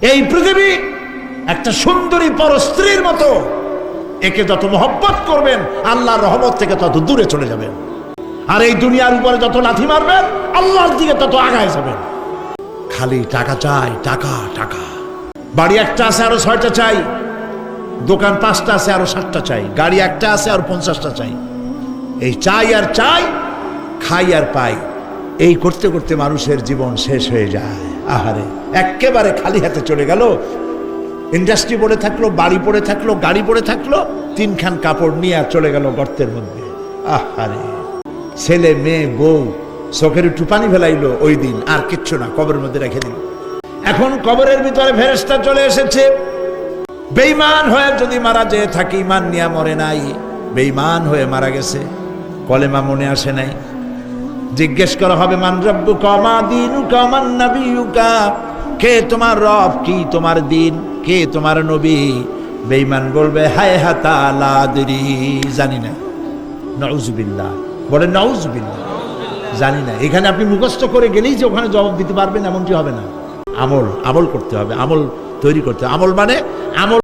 এই পৃথিবী একটা সুন্দরী পর স্ত্রীর মতো। একে যত মহব্বত করবেন, আল্লাহর রহমত থেকে তত দূরে চলে যাবেন। আর এই দুনিয়ার উপরে যত লাথি মারবেন, আল্লাহর দিকে তত আগায় যাবেন। খালি টাকা চাই, টাকা টাকা। বাড়ি একটা আছে, আরও ছয়টা চাই। দোকান পাঁচটা আছে, আরও সাতটা চাই। গাড়ি একটা আছে, আর পঞ্চাশটা চাই। এই চাই আর চাই, খাই আর পাই। এই করতে করতে মানুষের জীবন শেষ হয়ে যায়। আহারে একেবারে খালি হাতে চলে গেল। ইন্ডাস্ট্রি পড়ে থাকল, বাড়ি পড়ে থাকল, গাড়ি পড়ে থাকল, তিনখান কাপড় নিয়ে আর চলে গেল গর্তের মধ্যে। আহারে, ছেলে, মেয়ে, বউ, চোখের একটু পানি ফেলাইলো ওই দিন, আর কিচ্ছু না, কবরের মধ্যে রেখে দিল। এখন কবরের ভিতরে ফেরেস্তা চলে এসেছে। বেইমান হয়ে যদি মারা যেয়ে থাকি ইমান নিয়া মরে নাই। বেইমান হয়ে মারা গেছে। কলেমা মনে আসে নাই। জিজ্ঞেস করা হবে, মান রব্বু কমা দিন কমান নবীকা কে তোমার রব, কি তোমার দিন, কে তোমার নবী? বেইমান বলবে, হায় হাতা লাদরি জানি না। নউজুবিল্লাহ। বলে, নউজুবিল্লাহ। জানি না। এখানে আপনি মুখস্থ করে গেলেই যে ওখানে জবাব দিতে পারবেন, এমনটি হবে না। আমল আমল করতে হবে। আমল তৈরি করতে আমল মানে আমল